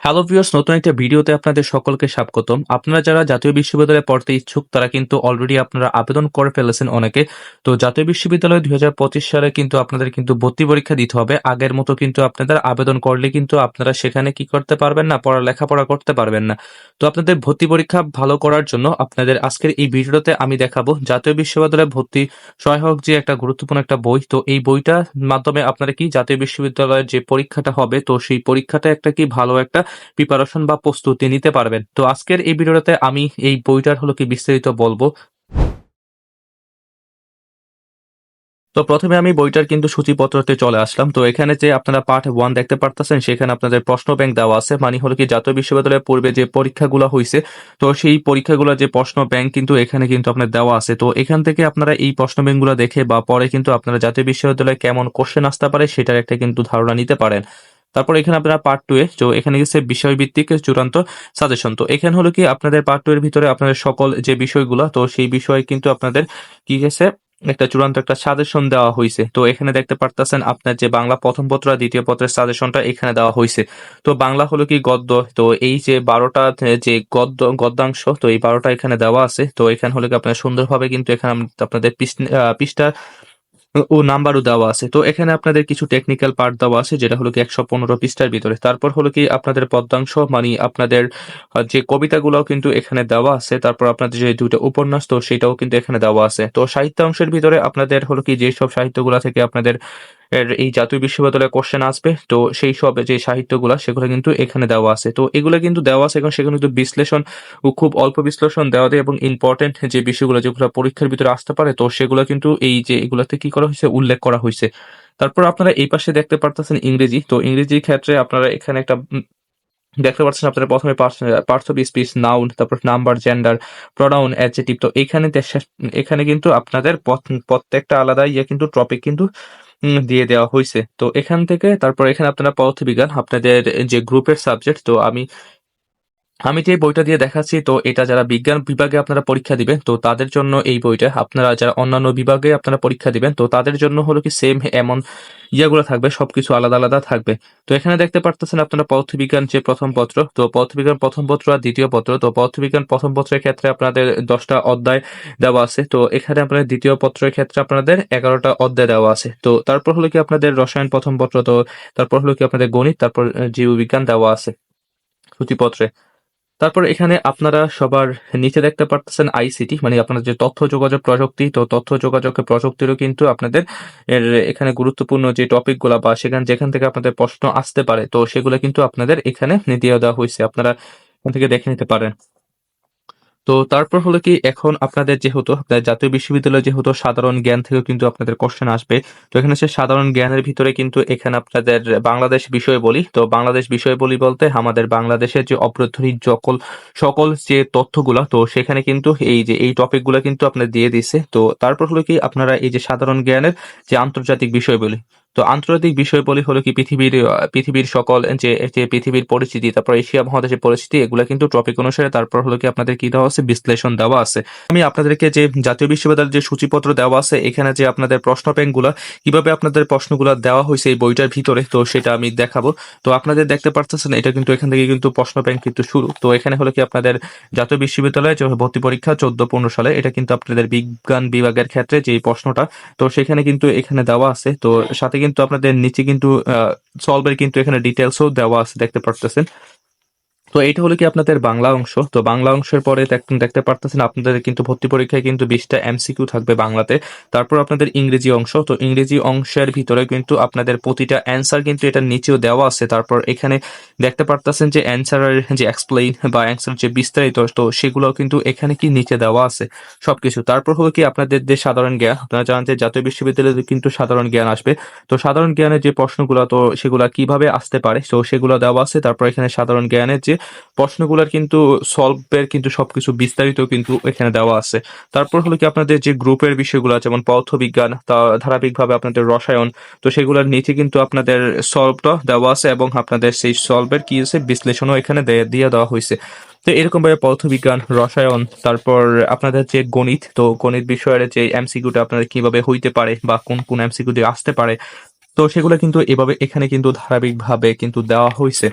Hello viewers নতুন একটা ভিডিওতে আপনাদের সকলকে স্বাগতম। আপনারা যারা জাতীয় বিশ্ববিদ্যালয়ে পড়তে ইচ্ছুক, তারা কিন্তু অলরেডি আপনারা আবেদন করে ফেলেছেন অনেকে। তো জাতীয় বিশ্ববিদ্যালয় দুই হাজার পঁচিশ সালে কিন্তু আপনাদের কিন্তু ভর্তি পরীক্ষা দিতে হবে। আগের মতো কিন্তু আপনাদের আবেদন করলে কিন্তু আপনারা সেখানে কি করতে পারবেন না পড়া লেখাপড়া করতে পারবেন না। তো আপনাদের ভর্তি পরীক্ষা ভালো করার জন্য আপনাদের আজকের এই ভিডিওতে আমি দেখাবো জাতীয় বিশ্ববিদ্যালয়ে ভর্তি সহায়ক যে একটা গুরুত্বপূর্ণ একটা বই। তো এই বইটার মাধ্যমে আপনারা কি জাতীয় বিশ্ববিদ্যালয়ের যে পরীক্ষাটা হবে, তো সেই পরীক্ষাটা একটা কি ভালো একটা প্রিপারেশন বা প্রস্তুতি নিতে পারবেন। তো আজকের এই ভিডিওতে আমি এই বইটার হলো কি বিস্তারিত বলব। তো প্রথমে আমি বইটার কিন্তু সূচিপত্রতে চলে আসলাম। তো এখানে যে আপনারা পার্ট ওয়ান দেখতে পারতেছেন, সেখানে আপনাদের প্রশ্ন ব্যাংক দেওয়া আছে মানে হলো কি জাতীয় বিশ্ববিদ্যালয়ের পূর্বে যে পরীক্ষাগুলো হয়েছে তো সেই পরীক্ষাগুলো যে প্রশ্ন ব্যাংক কিন্তু এখানে কিন্তু আপনার দেওয়া আছে। তো এখান থেকে আপনারা এই প্রশ্ন ব্যাংকগুলো দেখে বা পরে কিন্তু আপনারা জাতীয় বিশ্ববিদ্যালয়ে কেমন কোশ্চেন আসতে পারে, সেটার একটা কিন্তু ধারণা নিতে পারেন। তারপর এখানে আপনারা পার্ট টু এ, তো এখানে গেছে বিষয়ভিত্তিক চূড়ান্ত সাজেশন তো এখানে হলো কি, আপনাদের পার্ট টু এর ভিতরে আপনাদের সকল যে বিষয়গুলো, তো সেই বিষয়ে কিন্তু আপনাদের কি গেছে একটা চূড়ান্ত একটা সাজেশন দেওয়া হয়েছে। তো এখানে দেখতে পারতেছেন আপনার যে বাংলা প্রথম পত্র আর দ্বিতীয় পত্রের সাজেশনটা এখানে দেওয়া হয়েছে। তো বাংলা হলো কি গদ্য, তো এই যে বারোটা, যে গদ্য, গদ্যাংশ, তো এই বারোটা এখানে দেওয়া আছে। তো এখানে হলো কি আপনার সুন্দরভাবে কিন্তু এখানে আপনাদের পৃষ্ঠা ও নাম্বারও দেওয়া আছে। তো এখানে আপনাদের কিছু টেকনিক্যাল পার্ট দেওয়া আছে, যেটা হলো কি একশো পনেরো পৃষ্ঠার ভিতরে। তারপর হলো কি আপনাদের পদ্মাংশ মানে আপনাদের যে কবিতাগুলোও কিন্তু এখানে দেওয়া আছে। তারপর আপনাদের যে দুটো উপন্যাস, তো সেটাও কিন্তু এখানে দেওয়া আছে। তো সাহিত্য অংশের ভিতরে আপনাদের হলো কি যেসব সাহিত্যগুলো থেকে আপনাদের এই জাতীয় বিশ্ববিদ্যালয়ে কোশ্চেন আসবে। তো সেই সব যে সাহিত্যগুলো, সেগুলো কিন্তু এখানে দেওয়া আছে। তো এগুলো কিন্তু দেওয়া আছে এখন সেখানে কিন্তু বিশ্লেষণ খুব অল্প বিশ্লেষণ দেওয়া দেয় এবং ইম্পর্টেন্ট যে বিষয়গুলো যেগুলো পরীক্ষার ভিতরে আসতে পারে, তো সেগুলো কিন্তু এই যে এগুলোতে কি করা হয়েছে, উল্লেখ করা হয়েছে। তারপর আপনারা এই পাশে দেখতে পারতেছেন ইংরেজি। তো ইংরেজির ক্ষেত্রে আপনারা এখানে একটা দেখতে পাচ্ছেন আপনারা প্রথমে পার্টস অফ স্পিচ নাউন তারপর নাম্বার জেন্ডার প্রোনাউন অ্যাডজেটিভ তো এখানে এখানে কিন্তু আপনাদের প্রত্যেকটা আলাদা ইয়ে কিন্তু টপিক কিন্তু দিয়ে দেওয়া হয়েছে তো এখান থেকে তারপর এখানে আপনারা পদার্থবিজ্ঞান, আপনাদের যে গ্রুপের সাবজেক্ট তো আমি আমি যে বইটা দিয়ে দেখাচ্ছি, তো এটা যারা বিজ্ঞান বিভাগে আপনারা পরীক্ষা দিবেন, তো তাদের জন্য এই বইটা। আপনারা যারা অন্যান্য বিভাগে আপনারা পরীক্ষা দিবেন, তো তাদের জন্য হলো কি সেম এমন ইয়েগুলো থাকবে, সবকিছু আলাদা আলাদা থাকবে। তো এখানে দেখতে পারতেছেন আপনারা পদার্থবিজ্ঞান যে প্রথম পত্র, তো পদার্থবিজ্ঞান প্রথম পত্র আর দ্বিতীয় পত্র। তো পদার্থবিজ্ঞান প্রথম পত্রের ক্ষেত্রে আপনাদের দশটা অধ্যায় দেওয়া আছে, তো এখানে আপনাদের দ্বিতীয় পত্রের ক্ষেত্রে আপনাদের এগারোটা অধ্যায় দেওয়া আছে। তো তারপর হলো কি আপনাদের রসায়ন প্রথম পত্র, তো তারপর হলো কি আপনাদের গণিত, তারপর জীববিজ্ঞান দেওয়া আছে। সূচিপত্রে। তারপর এখানে আপনারা সবার নিচে দেখতে পারতেছেন আইসিটি মানে আপনাদের যে তথ্য যোগাযোগ প্রযুক্তি, তো তথ্য যোগাযোগ প্রযুক্তিরও কিন্তু আপনাদের এর এখানে গুরুত্বপূর্ণ যে টপিকগুলো বা সেখান, যেখান থেকে আপনাদের প্রশ্ন আসতে পারে, তো সেগুলো কিন্তু আপনাদের এখানে দিয়ে দেওয়া হয়েছে। আপনারা এখান থেকে দেখে নিতে পারেন। তো তারপর হলো কি, এখন আপনাদের যেহেতু, আপনাদের জাতীয় বিশ্ববিদ্যালয় যেহেতু সাধারণ জ্ঞান থেকেও কিন্তু আপনাদের কোশ্চেন আসবে, তো এখানে সে সাধারণ জ্ঞানের ভিতরে কিন্তু এখানে আপনাদের বাংলাদেশ বিষয় বলি, তো বাংলাদেশ বিষয় বলি বলতে আমাদের বাংলাদেশের যে অভ্যন্তরীণ সকল সকল যে তথ্যগুলা, তো সেখানে কিন্তু এই যে, এই টপিকগুলো কিন্তু আপনার দিয়ে দিছে তো তারপর হলো কি, আপনারা এই যে সাধারণ জ্ঞানের যে আন্তর্জাতিক বিষয় বলি তো আন্তর্জাতিক বিষয় বলি হলো কি পৃথিবীর পৃথিবীর সকল যে যে পৃথিবীর পরিস্থিতি, তারপর এশিয়া মহাদেশের পরিস্থিতি, এগুলো কিন্তু টপিক অনুসারে তারপর হলো কি আপনাদের কি দেওয়া আছে? বিশ্লেষণ দেওয়া আছে। আমি আপনাদেরকে যে জাতীয় বিশ্ববিদ্যালয়ের যে সূচিপত্র দেওয়া আছে, এখানে যে আপনাদের প্রশ্ন ব্যাংকগুলো কীভাবে আপনাদের প্রশ্নগুলো দেওয়া হয়েছে এই বইটার ভিতরে, তো সেটা আমি দেখাবো। তো আপনাদের দেখতে পারতেছেন, এটা কিন্তু এখান থেকে কিন্তু প্রশ্ন ব্যাংক কিন্তু শুরু। তো এখানে হলো কি আপনাদের জাতীয় বিশ্ববিদ্যালয়ে, যে ভর্তি পরীক্ষা চোদ্দ, পনেরো সালে, এটা কিন্তু আপনাদের বিজ্ঞান বিভাগের ক্ষেত্রে যে প্রশ্নটা, তো সেখানে কিন্তু এখানে দেওয়া আছে। তো সাথে কিন্তু আপনাদের নিচে কিন্তু সলভের কিন্তু এখানে ডিটেলসও দেওয়া আছে দেখতে পারতেছেন। তো এইটা হলো কি আপনাদের বাংলা অংশ? তো বাংলা অংশের পরে দেখতে পারতেছেন, আপনাদের কিন্তু ভর্তি পরীক্ষায় কিন্তু বিশটা এমসিকিউ থাকবে বাংলাতে। তারপর আপনাদের ইংরেজি অংশ, তো ইংরেজি অংশের ভিতরে কিন্তু আপনাদের প্রতিটা অ্যান্সার কিন্তু এটার নিচেও দেওয়া আছে। তারপর এখানে দেখতে পারতেছেন যে অ্যান্সারের যে এক্সপ্লেইন বা অ্যান্সার যে বিস্তারিত, তো সেগুলো কিন্তু এখানে কি নিচে দেওয়া আছে সবকিছু। তারপর হলো কি আপনাদের যে সাধারণ জ্ঞান, আপনারা জানেন যে জাতীয় বিশ্ববিদ্যালয়ে কিন্তু সাধারণ জ্ঞান আসবে। তো সাধারণ জ্ঞানের যে প্রশ্নগুলো, তো সেগুলো কীভাবে আসতে পারে? তো সেগুলো দেওয়া আছে। তারপর এখানে সাধারণ জ্ঞানের যে প্রশ্নগুলোর কিন্তু সলভের কিন্তু সবকিছু বিস্তারিত কিন্তু এখানে দেওয়া আছে। তারপর হলো কি আপনাদের যে গ্রুপের বিষয়গুলো যেমন পদার্থবিজ্ঞান, তা ধারাবাহিকভাবে আপনাদের রসায়ন, তো সেগুলোর নিচে কিন্তু আপনাদের সলভটা দেওয়া আছে এবং আপনাদের সেই সলভের কি আছে, বিশ্লেষণও এখানে দিয়ে দেওয়া হয়েছে। তো এরকম ভাবে পদার্থবিজ্ঞান, রসায়ন, তারপর আপনাদের যে গণিত, তো গণিত বিষয়ের যে এমসিকিউটা আপনাদের কীভাবে হইতে পারে বা কোন কোন এমসিকিউ দিয়ে আসতে পারে, তো সেগুলো কিন্তু এভাবে এখানে কিন্তু ধারাবাহিকভাবে কিন্তু দেওয়া হয়েছে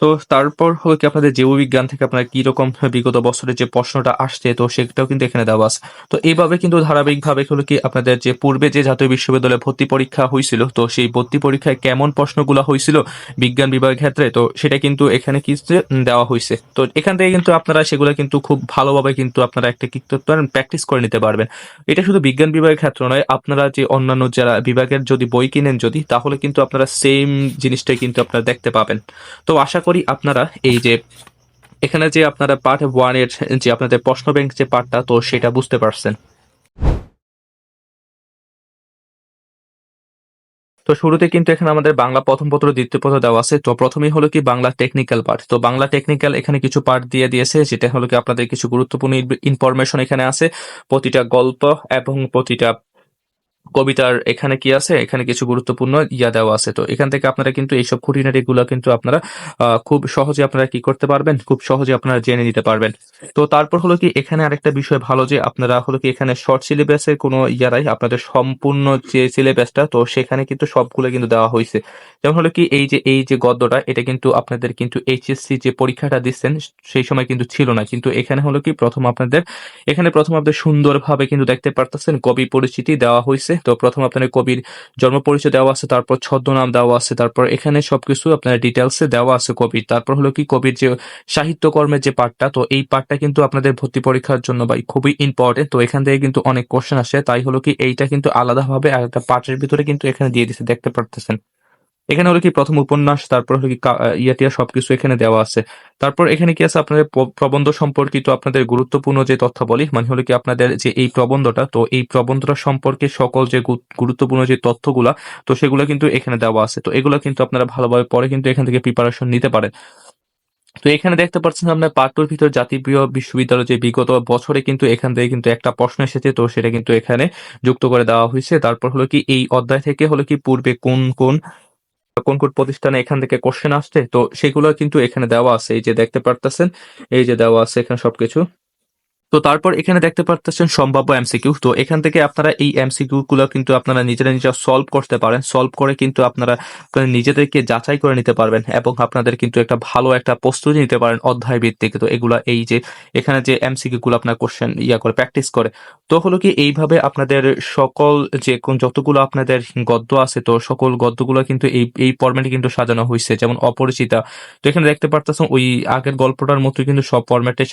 তো তারপর হলো কি আপনাদের জীববিজ্ঞান থেকে আপনার কি রকম বিগত বছরের যে প্রশ্নটা আসছে, তো সেটাও কিন্তু এখানে দেওয়া আছে। তো এইভাবে কিন্তু ধারাবাহিকভাবে হলো কি আপনাদের যে পূর্বে যে জাতীয় বিশ্ববিদ্যালয়ে ভর্তি পরীক্ষা হয়েছিল, তো সেই ভর্তি পরীক্ষায় কেমন প্রশ্নগুলো হয়েছিল বিজ্ঞান বিভাগের ক্ষেত্রে, তো সেটা কিন্তু এখানে কি দেওয়া হয়েছে। তো এখান থেকে কিন্তু আপনারা সেগুলো কিন্তু খুব ভালোভাবে কিন্তু আপনারা একটা কি প্র্যাকটিস করে নিতে পারবেন। এটা শুধু বিজ্ঞান বিভাগের ক্ষেত্রে নয়, আপনারা যে অন্যান্য যারা বিভাগের যদি বই কিনেন যদি, তাহলে কিন্তু আপনারা সেম জিনিসটাই কিন্তু আপনারা দেখতে পাবেন। তো আশা করি আপনারা, এই যে এখানে যে আপনারা পার্ট ওয়ানের যে আপনাদের প্রশ্ন ব্যাংক যে পার্টটা তো সেটা বুঝতে পারছেন। তো শুরুতে কিন্তু এখানে আমাদের বাংলা প্রথম পত্র, দ্বিতীয় পত্র দেওয়া আছে। তো প্রথমেই হলো কি বাংলা টেকনিক্যাল পার্ট তো বাংলা টেকনিক্যাল এখানে কিছু পার্ট দিয়ে দিয়েছে, যেটা হলো কি আপনাদের কিছু গুরুত্বপূর্ণ ইনফরমেশন এখানে আছে। প্রতিটা গল্প এবং প্রতিটা কবিতার এখানে কি আছে? এখানে কিছু গুরুত্বপূর্ণ ইয়া দেওয়া আছে। তো এখান থেকে আপনারা কিন্তু এইসব খুঁটিনাটি গুলো কিন্তু আপনারা খুব সহজে আপনারা কি করতে পারবেন? খুব সহজে আপনারা জেনে নিতে পারবেন। তো তারপর হলো কি, এখানে আরেকটা বিষয় ভালো যে আপনারা হলো কি এখানে শর্ট সিলেবাসের কোনো ইয়ারাই আপনাদের সম্পূর্ণ যে সিলেবাসটা তো সেখানে কিন্তু সবগুলো কিন্তু দেওয়া হয়েছে যেমন হলো কি, এই যে এই যে গদ্যটা, এটা কিন্তু আপনাদের কিন্তু এইচএসসি যে পরীক্ষাটা দিচ্ছেন, সেই সময় কিন্তু ছিল না। কিন্তু এখানে হলো কি, প্রথম আপনাদের, এখানে প্রথম আপনাদের সুন্দরভাবে কিন্তু দেখতে পারতেছেন, কবি পরিচিতি দেওয়া হয়েছে তো প্রথম আপনার কবির জন্ম পরিচয় দেওয়া আছে, তারপর ছদ্মনাম দেওয়া আছে, তারপর এখানে সবকিছু আপনার ডিটেলসে দেওয়া আছে কবির। তারপর হলো কি কবির যে সাহিত্যকর্মের যে পাঠটা, তো এই পাঠটা কিন্তু আপনাদের ভর্তি পরীক্ষার জন্য ভাই খুবই ইম্পর্টেন্ট তো এখান থেকে কিন্তু অনেক কোশ্চেন আসে। তাই হলো কি এইটা কিন্তু আলাদাভাবে একটা পার্টের ভিতরে কিন্তু এখানে দিয়ে দিচ্ছে দেখতে পারতেছেন। এখানে হলো কি প্রথম উপন্যাস, তারপর হলো কি ইয়াটিয়া সবকিছু এখানে দেওয়া আছে। তারপর এখানে কি আছে আপনাদের প্রবন্ধ সম্পর্কিত আপনাদের গুরুত্বপূর্ণ যে তথ্য বলি মানে হলো কি আপনাদের যে এই প্রবন্ধটা, তো এই প্রবন্ধটা সম্পর্কে সকল যে গুরুত্বপূর্ণ যে তথ্যগুলা, তো সেগুলো কিন্তু এখানে দেওয়া আছে। তো এগুলো কিন্তু আপনারা ভালোভাবে পরে কিন্তু এখান থেকে প্রিপারেশন নিতে পারেন। তো এখানে দেখতে পাচ্ছেন আপনার পাট্টুর ভিতর জাতীয় বিশ্ববিদ্যালয় যে বিগত বছরে কিন্তু এখান থেকে কিন্তু একটা প্রশ্ন এসেছে, তো সেটা কিন্তু এখানে যুক্ত করে দেওয়া হয়েছে। তারপর হলো কি এই অধ্যায় থেকে হলো কি পূর্বে কোন কোন কোন কোন প্রতিষ্ঠানে এখান থেকে কোশ্চেন আসছে, তো সেগুলো কিন্তু এখানে দেওয়া আছে। এই যে দেখতে পারতেছেন, এই যে দেওয়া আছে এখানে সবকিছু। তো তারপর এখানে দেখতে পারতেছেন সম্ভাব্য এমসিকিউ তো এখান থেকে আপনারা এই এমসিকিউ গুলো কিন্তু আপনারা নিজেরা নিজেরা সলভ করতে পারেন। সলভ করে কিন্তু আপনারা নিজেদেরকে যাচাই করে নিতে পারবেন এবং আপনাদের কিন্তু একটা ভালো একটা প্রস্তুতি নিতে পারেন অধ্যায় ভিত্তিক। তো এগুলা এই যে এখানে যে এমসিকিউ গুলো আপনার কোশ্চেন ইয়া করে প্র্যাকটিস করে। তো হলো কি এইভাবে আপনাদের সকল যে কোন যতগুলো আপনাদের গদ্য আছে, তো সকল গদ্যগুলো কিন্তু এই এই ফরম্যাটে কিন্তু সাজানো হয়েছে যেমন অপরিচিতা। তো এখানে দেখতে পারতেছেন ওই আগের গল্পটার মতো কিন্তু সব ফরম্যাটে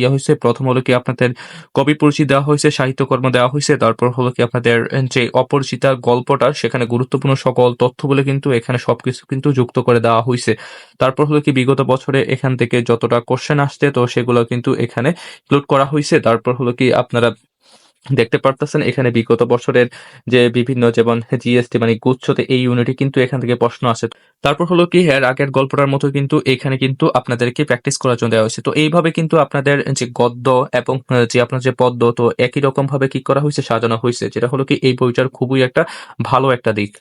ইয়া হয়েছে প্রথম হলো কি আপনাদের কবি পরিচিতি দেওয়া হয়েছে, সাহিত্যকর্ম দেওয়া হয়েছে। তারপর হলো কি আপনাদের যে অপরিচিতা গল্পটা, সেখানে গুরুত্বপূর্ণ সকল তথ্য বলে কিন্তু এখানে সবকিছু কিন্তু যুক্ত করে দেওয়া হয়েছে। তারপর হলো কি বিগত বছরে এখান থেকে যতটা কোশ্চেন আসছে, তো সেগুলো কিন্তু এখানে ইনক্লুড করা হয়েছে। তারপর হলো কি আপনারা দেখতে পারতেছেন, এখানে বিগত বছরের যে বিভিন্ন যেমন জিএসটি মানে গুচ্ছতে এই ইউনিটে কিন্তু এখান থেকে প্রশ্ন আসে। তারপর হলো কি, এর আগের গল্পটার মতো কিন্তু এখানে কিন্তু আপনাদেরকে প্র্যাকটিস করার জন্য দেওয়া হয়েছে। তো এইভাবে কিন্তু আপনাদের যে গদ্য এবং যে আপনার যে পদ্য, তো একই রকম ভাবে কি করা হয়েছে, সাজানো হয়েছে, যেটা হলো কি এই বইটার খুবই একটা ভালো একটা দিক।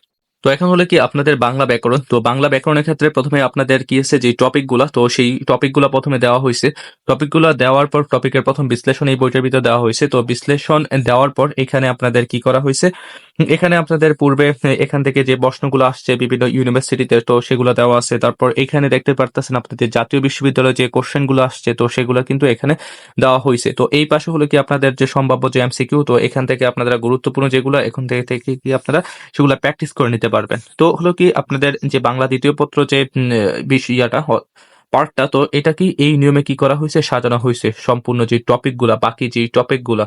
তো এখন হলে কি আপনাদের বাংলা ব্যাকরণ। তো বাংলা ব্যাকরণের ক্ষেত্রে প্রথমে আপনাদের কি আছে, যে টপিকগুলো তো সেই টপিকগুলো প্রথমে দেওয়া হয়েছে। টপিকগুলো দেওয়ার পর টপিকের প্রথম বিশ্লেষণ এই বইটার ভিতরে দেওয়া হয়েছে। তো বিশ্লেষণ দেওয়ার পর এখানে আপনাদের কি করা হয়েছে এখানে আপনাদের পূর্বে এখান থেকে যে প্রশ্নগুলো আসছে বিভিন্ন ইউনিভার্সিটিতে তো সেগুলো দেওয়া আছে। তারপর এখানে দেখতে পারতেছেন আপনাদের জাতীয় বিশ্ববিদ্যালয়ে যে কোশ্চেনগুলো আসছে, তো সেগুলো কিন্তু এখানে দেওয়া হয়েছে। তো এই পাশে হলো কি আপনাদের যে সম্ভাব্য যে এমসিকিউ তো এখান থেকে আপনারা গুরুত্বপূর্ণ যেগুলো, এখন থেকে থেকে কি আপনারা সেগুলো প্র্যাকটিস করে নিতে পারবেন। তো হলো কি আপনাদের যে বাংলা দ্বিতীয় পত্র যে ইয়াটা পার্টটা, তো এটা কি এই নিয়মে কি করা হয়েছে, সাজানো হয়েছে? সম্পূর্ণ যে টপিকগুলা বাকি যে টপিকগুলা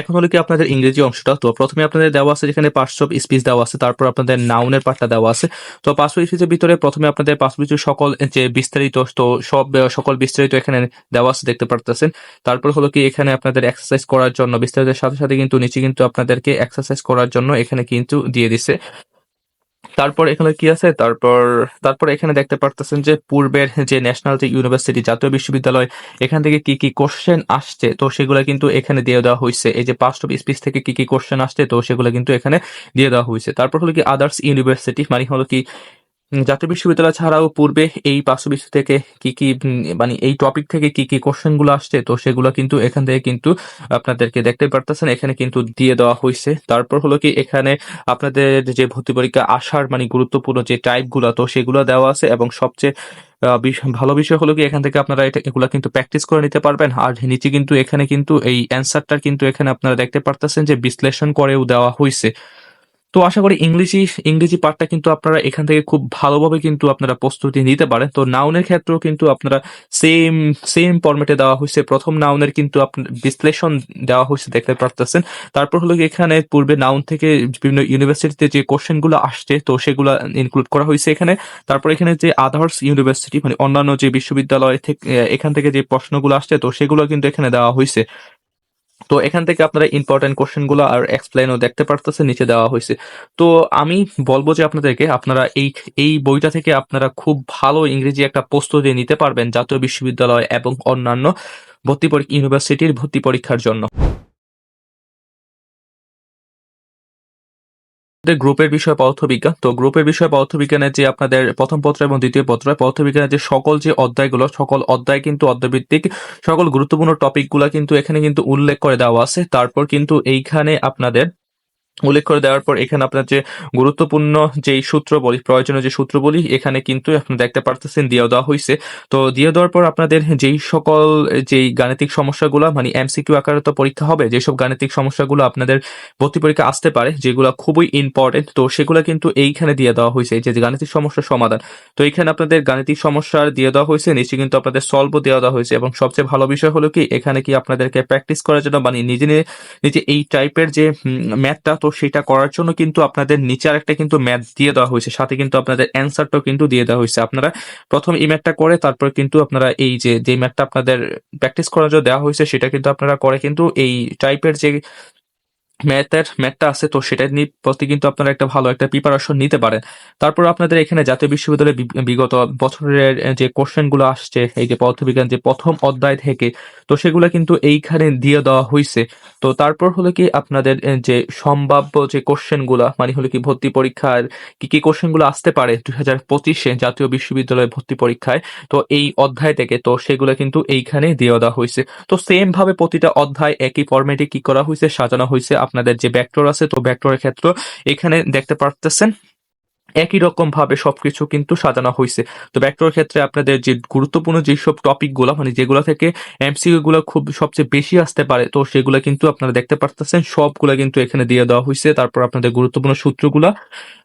এখন হলো কি আপনাদের ইংরেজি অংশটা। তো প্রথমে আপনাদের দেওয়া আছে যেখানে পার্টস অফ স্পিচ দেওয়া আছে, তারপর আপনাদের নাউনের পার্টটা দেওয়া আছে। তো পার্টস অফ স্পিচের ভিতরে প্রথমে আপনাদের পার্টস অফ সকল যে বিস্তারিত, তো সব সকল বিস্তারিত এখানে দেওয়া আছে, দেখতে পারতেছেন। তারপর হলো কি এখানে আপনাদের এক্সারসাইজ করার জন্য, বিস্তারিতের সাথে সাথে কিন্তু নিচে কিন্তু আপনাদেরকে এক্সারসাইজ করার জন্য এখানে কিন্তু দিয়ে দিছে। তারপর এখানে কি আছে? তারপর তারপর এখানে দেখতে পারতেছেন যে পূর্বের যে ন্যাশনাল যে ইউনিভার্সিটি জাতীয় বিশ্ববিদ্যালয়, এখান থেকে কি কি কোশ্চেন আসছে? তো সেগুলো কিন্তু এখানে দিয়ে দেওয়া হয়েছে এই যে পাস্ট অফ স্পিচ থেকে কি কি কোশ্চেন আসছে? তো সেগুলো কিন্তু এখানে দিয়ে দেওয়া হয়েছে তারপর হলো কি আদার্স ইউনিভার্সিটি মানে হলো কি জাতীয় বিশ্ববিদ্যালয় ছাড়াও পূর্বে এই পাঁচশো বিশ্ব থেকে কি কি মানে এই টপিক থেকে কি কি কোশ্চেনগুলো আসছে, তো সেগুলো কিন্তু এখান থেকে কিন্তু আপনাদেরকে দেখতে পারতেছেন। এখানে কিন্তু দিয়ে দেওয়া হয়েছে তারপর হলো কি, এখানে আপনাদের যে ভর্তি পরীক্ষা আসার মানে গুরুত্বপূর্ণ যে টাইপগুলো, তো সেগুলো দেওয়া আছে এবং সবচেয়ে ভালো বিষয় হলো কি, এখান থেকে আপনারা এটা, এগুলা কিন্তু প্র্যাকটিস করে নিতে পারবেন। আর নিচে কিন্তু, এখানে কিন্তু এই অ্যান্সারটা কিন্তু এখানে আপনারা দেখতে পারতেছেন যে বিশ্লেষণ করেও দেওয়া হয়েছে তো আশা করি ইংলিশই, ইংরেজি পার্টটা কিন্তু আপনারা এখান থেকে খুব ভালোভাবে কিন্তু আপনারা প্রস্তুতি নিতে পারেন। তো নাউনের ক্ষেত্রেও কিন্তু আপনারা সেম সেম ফরম্যাটে দেওয়া হয়েছে। প্রথম নাউনের কিন্তু আপনার বিশ্লেষণ দেওয়া হয়েছে, দেখতে পারতেছেন। তারপর হলো এখানে পূর্বে নাউন থেকে বিভিন্ন ইউনিভার্সিটিতে যে কোশ্চেনগুলো আসছে, তো সেগুলো ইনক্লুড করা হয়েছে এখানে। তারপর এখানে যে আদার্স ইউনিভার্সিটি মানে অন্যান্য যে বিশ্ববিদ্যালয় থেকে, এখান থেকে যে প্রশ্নগুলো আসছে, তো সেগুলো কিন্তু এখানে দেওয়া হয়েছে। তো এখান থেকে আপনারা ইম্পর্টেন্ট কোশ্চেনগুলো আর এক্সপ্লেনও দেখতে পারতেছে নিচে দেওয়া হয়েছে। তো আমি বলব যে আপনাদেরকে, আপনারা এই এই বইটা থেকে আপনারা খুব ভালো ইংরেজি একটা প্রস্তুতি নিতে পারবেন জাতীয় বিশ্ববিদ্যালয় এবং অন্যান্য ভর্তি পরীক্ষা ইউনিভার্সিটির ভর্তি পরীক্ষার জন্য। আমাদের গ্রুপের বিষয় পদার্থবিজ্ঞান। তো গ্রুপের বিষয় পদার্থবিজ্ঞানের যে আপনাদের প্রথম পত্র এবং দ্বিতীয় পত্র, পদার্থবিজ্ঞানের যে সকল যে অধ্যায়গুলো, সকল অধ্যায় কিন্তু অধ্যায়ভিত্তিক, সকল গুরুত্বপূর্ণ টপিকগুলো কিন্তু এখানে কিন্তু উল্লেখ করে দেওয়া আছে। তারপর কিন্তু এইখানে আপনাদের উল্লেখ করে দেওয়ার পর এখানে আপনার যে গুরুত্বপূর্ণ যেই সূত্র বলি, প্রয়োজনীয় যে সূত্র বলি, এখানে কিন্তু আপনি দেখতে পারতেছেন দিয়ে দেওয়া হয়েছে তো দিয়ে দেওয়ার পর আপনাদের যেই সকল, যেই গাণিতিক সমস্যাগুলো মানে এমসিকিউ আকারে তো পরীক্ষা হবে, যেসব গাণিতিক সমস্যাগুলো আপনাদের ভর্তি পরীক্ষা আসতে পারে, যেগুলো খুবই ইম্পর্টেন্ট তো সেগুলো কিন্তু এইখানে দিয়ে দেওয়া হয়েছে যে গাণিতিক সমস্যার সমাধান। তো এখানে আপনাদের গাণিতিক সমস্যার দিয়ে দেওয়া হয়েছে নিচে কিন্তু আপনাদের সলভও দেওয়া দেওয়া হয়েছে এবং সবচেয়ে ভালো বিষয় হলো কি, এখানে কি আপনাদেরকে প্র্যাকটিস করার জন্য মানে নিজে নিজে এই টাইপের যে ম্যাথটা তো সেটা করার জন্য কিন্তু আপনাদের নিচে আরেকটা কিন্তু ম্যাথ দিয়ে দেওয়া হয়েছে। সাথে কিন্তু আপনাদের অ্যান্সারটাও কিন্তু দিয়ে দেওয়া হয়েছে। আপনারা প্রথম এই ম্যাথটা করে তারপর কিন্তু আপনারা এই যে যে ম্যাথটা আপনাদের প্র্যাকটিস করার জন্য দেওয়া হয়েছে, সেটা কিন্তু আপনারা করে কিন্তু এই টাইপের যে ম্যাথের, ম্যাথটা আছে তো সেটা নিয়ে প্রতি কিন্তু আপনারা একটা ভালো একটা প্রিপারেশন নিতে পারেন। তারপর আপনাদের এখানে জাতীয় বিশ্ববিদ্যালয়ে বিগত বছরের যে কোশ্চেনগুলো আসছে, এই যে পদার্থবিজ্ঞান যে প্রথম অধ্যায় থেকে, তো সেগুলো কিন্তু এইখানে দিয়ে দেওয়া হয়েছে তো তারপর হলো কি আপনাদের যে সম্ভাব্য যে কোশ্চেনগুলো মানে হলো কি ভর্তি পরীক্ষার, কি কি কোশ্চেনগুলো আসতে পারে দুই হাজার পঁচিশে জাতীয় বিশ্ববিদ্যালয়ে ভর্তি পরীক্ষায়, তো এই অধ্যায় থেকে, তো সেগুলো কিন্তু এইখানে দিয়ে দেওয়া হয়েছে তো সেম ভাবে প্রতিটা অধ্যায় একই ফরম্যাটে কি করা হয়েছে সাজানো হয়েছে আপনাদের যে ভেক্টর আছে, তো ভেক্টরের ক্ষেত্রে এখানে দেখতে পারতেছেন, একই রকম ভাবে সবকিছু কিন্তু সাজানো হয়েছে তো ভেক্টর ক্ষেত্রে আপনাদের যে গুরুত্বপূর্ণ যেসব টপিকগুলো মানে যেগুলো থেকে এমসিকিউ গুলো খুব সবচেয়ে বেশি আসতে পারে, তো সেগুলো কিন্তু আপনারা দেখতে পারতেছেন, সবগুলা কিন্তু এখানে দিয়ে দেওয়া হয়েছে তারপর আপনাদের গুরুত্বপূর্ণ সূত্রগুলা,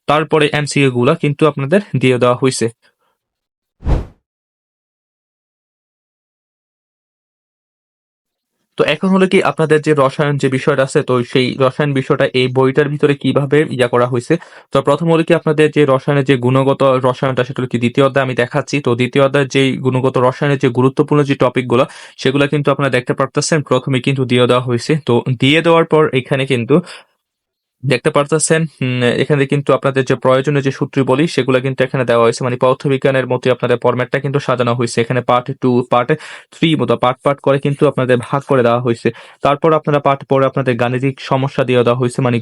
তারপরে এমসিকিউ গুলা কিন্তু আপনাদের দিয়ে দেওয়া হয়েছে তো এখন হলো কি আপনাদের যে রসায়ন যে বিষয়টা আছে, তো সেই রসায়ন বিষয়টা এই বইটার ভিতরে কীভাবে ইয়া করা হয়েছে? তো প্রথম হলো কি আপনাদের যে রসায়নের যে গুণগত রসায়নটা, সেটা কি দ্বিতীয় অধ্যায় আমি দেখাচ্ছি। তো দ্বিতীয় অধ্যায় যে গুণগত রসায়নের যে গুরুত্বপূর্ণ যে টপিকগুলো, সেগুলো কিন্তু আপনারা দেখতে পারতেছেন। প্রথমে কিন্তু দিয়ে দেওয়া হয়েছে। তো দিয়ে দেওয়ার পর এখানে কিন্তু দেখতে পারতেছেন এখানে কিন্তু আপনাদের যে প্রয়োজনীয় যে সূত্র বলি, সেগুলো কিন্তু এখানে দেওয়া হয়েছে। মানে পদার্থবিজ্ঞানের মতো আপনাদের ফরম্যাটটা কিন্তু সাজানো হয়েছে। এখানে পার্ট টু পার্ট থ্রি মতো পার্ট পার্ট করে কিন্তু আপনাদের ভাগ করে দেওয়া হয়েছে। তারপর আপনারা পার্ট পরে আপনাদের গাণিতিক সমস্যা দিয়ে দেওয়া হয়েছে মানে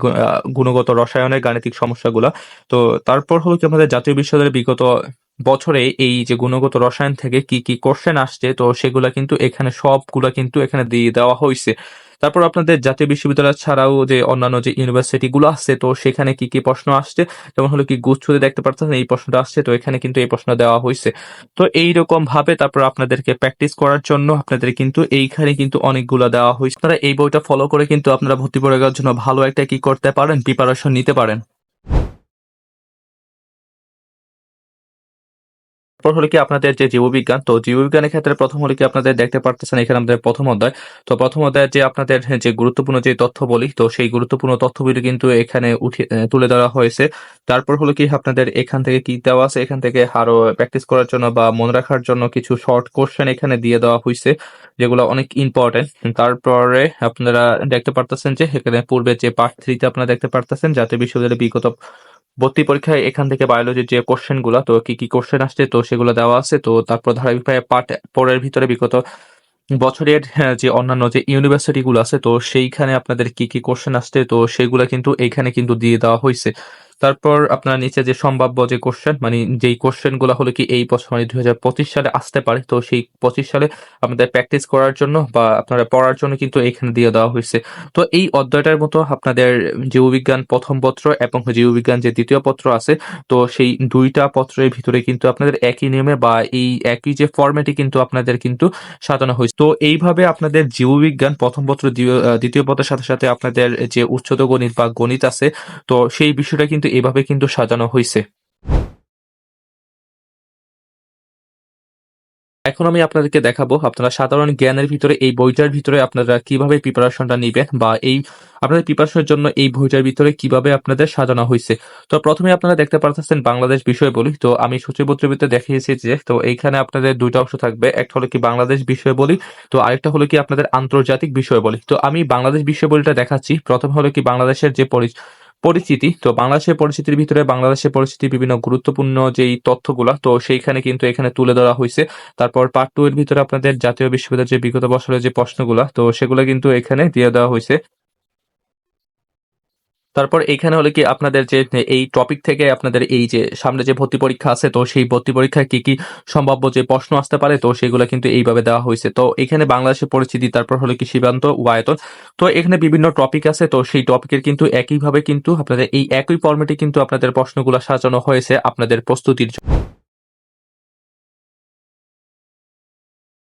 গুণগত রসায়নের গাণিতিক সমস্যাগুলো। তো তারপর হলো কি আমাদের জাতীয় বিশ্ববিদ্যালয়ের বিগত বছরে এই যে গুণগত রসায়ন থেকে কি কি কোশ্চেন আসছে, তো সেগুলা কিন্তু এখানে সবগুলা কিন্তু এখানে দিয়ে দেওয়া হয়েছে। তারপর আপনাদের জাতীয় বিশ্ববিদ্যালয় ছাড়াও যে অন্যান্য যে ইউনিভার্সিটি গুলো আছে, তো সেখানে কি কি প্রশ্ন আসছে? যেমন হলো কি গুচ্ছতে দেখতে পাচ্ছেন এই প্রশ্নটা আসছে, তো এখানে কিন্তু এই প্রশ্ন দেওয়া হয়েছে। তো এইরকম ভাবে তারপর আপনাদেরকে প্র্যাকটিস করার জন্য আপনাদের কিন্তু এইখানে কিন্তু অনেকগুলো দেওয়া হয়েছে। আপনারা এই বইটা ফলো করে কিন্তু আপনারা ভর্তি পরীক্ষার জন্য ভালো একটা কি করতে পারেন প্রিপারেশন নিতে পারেন। তারপর হলো কি আপনাদের যে জীববিজ্ঞান, তো জীববিজ্ঞানের ক্ষেত্রে প্রথম হলো কি আপনাদের দেখতে পারতেছেন এখানে আমাদের প্রথম অধ্যায়। তো প্রথম অধ্যায়ের যে আপনাদের যে গুরুত্বপূর্ণ যে তথ্য বলি, তো সেই গুরুত্বপূর্ণ তথ্যগুলি কিন্তু এখানে উঠে তুলে ধরা হয়েছে। তারপর হলো কি আপনাদের এখান থেকে কি দেওয়া আছে? এখান থেকে আরও প্র্যাকটিস করার জন্য বা মনে রাখার জন্য কিছু শর্ট কোশ্চেন এখানে দিয়ে দেওয়া হয়েছে যেগুলো অনেক ইম্পর্টেন্ট তারপরে আপনারা দেখতে পারতেছেন যে এখানে পূর্বে যে পার্ট থ্রিতে আপনারা দেখতে পারতেছেন, জাতীয় বিশ্ববিদ্যালয়ে বিগত ভর্তি পরীক্ষায় এখান থেকে বায়োলজির যে কোশ্চেনগুলো তো কি কি কোশ্চেন আসছে তো সেগুলো দেওয়া আছে। তো তারপর ধারাবাহিক পার্ট পরের ভিতরে বিগত বছরের হ্যাঁ, যে অন্যান্য যে ইউনিভার্সিটিগুলো আছে তো সেইখানে আপনাদের কি কি কোশ্চেন আসছে তো সেগুলো কিন্তু এখানে কিন্তু দিয়ে দেওয়া হয়েছে তারপর আপনার নিচে যে সম্ভাব্য যে কোশ্চেন মানে যেই কোশ্চেনগুলো হলো কি এই বছর মানে দুই হাজার পঁচিশ সালে আসতে পারে, তো সেই পঁচিশ সালে আপনাদের প্র্যাকটিস করার জন্য বা আপনারা পড়ার জন্য কিন্তু এখানে দিয়ে দেওয়া হয়েছে। তো এই অধ্যায়টার মতো আপনাদের জীববিজ্ঞান প্রথম পত্র এবং জীববিজ্ঞান যে দ্বিতীয় পত্র আছে, তো সেই দুইটা পত্রের ভিতরে কিন্তু আপনাদের একই নিয়মে বা এই একই যে ফর্মেটে কিন্তু আপনাদের কিন্তু সাজানো হয়েছে। তো এইভাবে আপনাদের জীববিজ্ঞান প্রথম পত্র দ্বিতীয় পত্রের সাথে সাথে আপনাদের যে উচ্চত গণিত বা গণিত আছে, তো সেই বিষয়টা কিন্তু এভাবে কিন্তু সাজানো হয়েছে এখন আমি আপনাদেরকে দেখাবো আপনারা সাধারণ জ্ঞানের ভিতরে এই বইটার ভিতরে আপনারা কীভাবে প্রিপারেশনটা নেবেন বা এই আপনাদের প্রিপারেশনের জন্য এই বইটার ভিতরে কীভাবে আপনাদের সাজানো হয়েছে তো প্রথমে আপনারা দেখতে পারতেছেন বাংলাদেশ বিষয় বলি তো আমি সূচিপত্রের ভিতরে দেখিয়েছি যে, তো এইখানে আপনাদের দুইটা অংশ থাকবে। একটা হলো কি বাংলাদেশ বিষয় বলি তো আরেকটা হলো কি আপনাদের আন্তর্জাতিক বিষয় বলি তো আমি বাংলাদেশ বিষয় বলিটা দেখাচ্ছি। প্রথম হলো কি বাংলাদেশের যে পরি পরিচিতি, তো বাংলাদেশের পরিচিতির ভিতরে বাংলাদেশের পরিচিতির বিভিন্ন গুরুত্বপূর্ণ যেই তথ্যগুলা, তো সেইখানে কিন্তু এখানে তুলে ধরা হয়েছে। তারপর পার্ট টু এর ভিতরে আপনাদের জাতীয় বিশ্ববিদ্যালয়ের যে বিগত বছরের যে প্রশ্নগুলা, তো সেগুলো কিন্তু এখানে দিয়ে দেওয়া হয়েছে। তারপর এখানে হলে কি আপনাদের যে, এই টপিক থেকে আপনাদের এই যে, সামনে যে ভর্তি পরীক্ষা আছে, তো সেই ভর্তি পরীক্ষায় কি কি সম্ভাব্য যে প্রশ্ন আসতে পারে, তো সেগুলো কিন্তু এইভাবে দেওয়া হয়েছে। তো এখানে বাংলাদেশের পরিস্থিতি, তারপর হলো কি সীমান্ত ওয়ায়তন তো এখানে বিভিন্ন টপিক আছে, তো সেই টপিকের কিন্তু একইভাবে কিন্তু আপনাদের এই একই ফর্মেটে কিন্তু আপনাদের প্রশ্নগুলো সাজানো হয়েছে, আপনাদের প্রস্তুতির জন্য।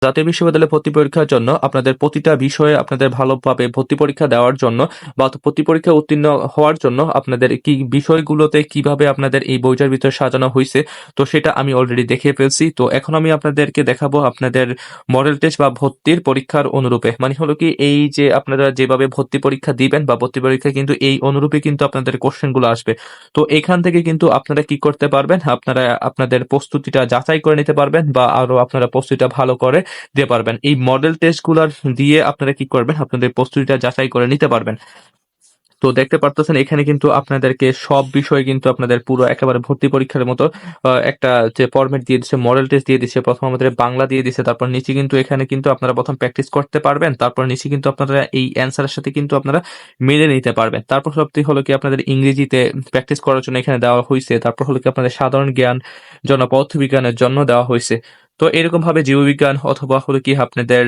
জাতীয় বিশ্ববিদ্যালয়ে ভর্তি পরীক্ষার জন্য আপনাদের প্রতিটা বিষয়ে আপনাদের ভালোভাবে ভর্তি পরীক্ষা দেওয়ার জন্য বা ভর্তি পরীক্ষা উত্তীর্ণ হওয়ার জন্য আপনাদের কি বিষয়গুলোতে কীভাবে আপনাদের এই বইটার ভিতরে সাজানো হয়েছে, তো সেটা আমি অলরেডি দেখে ফেলছি। তো এখন আমি আপনাদেরকে দেখাবো আপনাদের মডেল টেস্ট বা ভর্তির পরীক্ষার অনুরূপে। মানে হলো কি, এই যে আপনারা যেভাবে ভর্তি পরীক্ষা দিবেন বা ভর্তি পরীক্ষা কিন্তু এই অনুরূপে কিন্তু আপনাদের কোশ্চেনগুলো আসবে। তো এখান থেকে কিন্তু আপনারা কি করতে পারবেন? আপনারা, আপনাদের প্রস্তুতিটা যাচাই করে নিতে পারবেন বা আরও আপনারা প্রস্তুতিটা ভালো করে দিতে পারবেন। এই মডেল টেস্টগুলোর দিয়ে আপনারা কি করবেন? আপনাদের প্রস্তুতিটা যাচাই করে নিতে পারবেন। তো দেখতে পারতেছেন, এখানে কিন্তু আপনাদেরকে সব বিষয়ে কিন্তু আপনাদের পুরো একেবারে ভর্তি পরীক্ষার মতো একটা যে ফরম্যাট দিয়ে দিচ্ছে মডেল টেস্ট দিয়ে দিচ্ছে প্রথম আমাদের বাংলা দিয়ে দিচ্ছে তারপর নিচে কিন্তু এখানে কিন্তু আপনারা প্রথম প্র্যাকটিস করতে পারবেন, তারপর নিচে কিন্তু আপনারা এই অ্যান্সারের সাথে কিন্তু আপনারা মিলে নিতে পারবেন। তারপর সবটি হলো কি আপনাদের ইংরেজিতে প্র্যাকটিস করার জন্য এখানে দেওয়া হয়েছে তারপর হলো কি আপনাদের সাধারণ জ্ঞান জন্য পদার্থবিজ্ঞানের জন্য দেওয়া হয়েছে তো এরকম ভাবে জীববিজ্ঞান অথবা হলো কি আপনাদের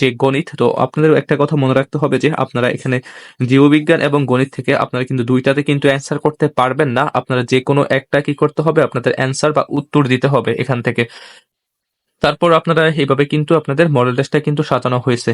যে গণিত, তো আপনাদের একটা কথা মনে রাখতে হবে যে আপনারা এখানে জীববিজ্ঞান এবং গণিত থেকে আপনারা কিন্তু দুইটাতে কিন্তু অ্যান্সার করতে পারবেন না। আপনারা যে কোনো একটা কি করতে হবে, আপনাদের অ্যান্সার বা উত্তর দিতে হবে এখান থেকে। তারপর আপনারা এইভাবে কিন্তু আপনাদের মডেল টেস্টটা কিন্তু সাজানো হয়েছে।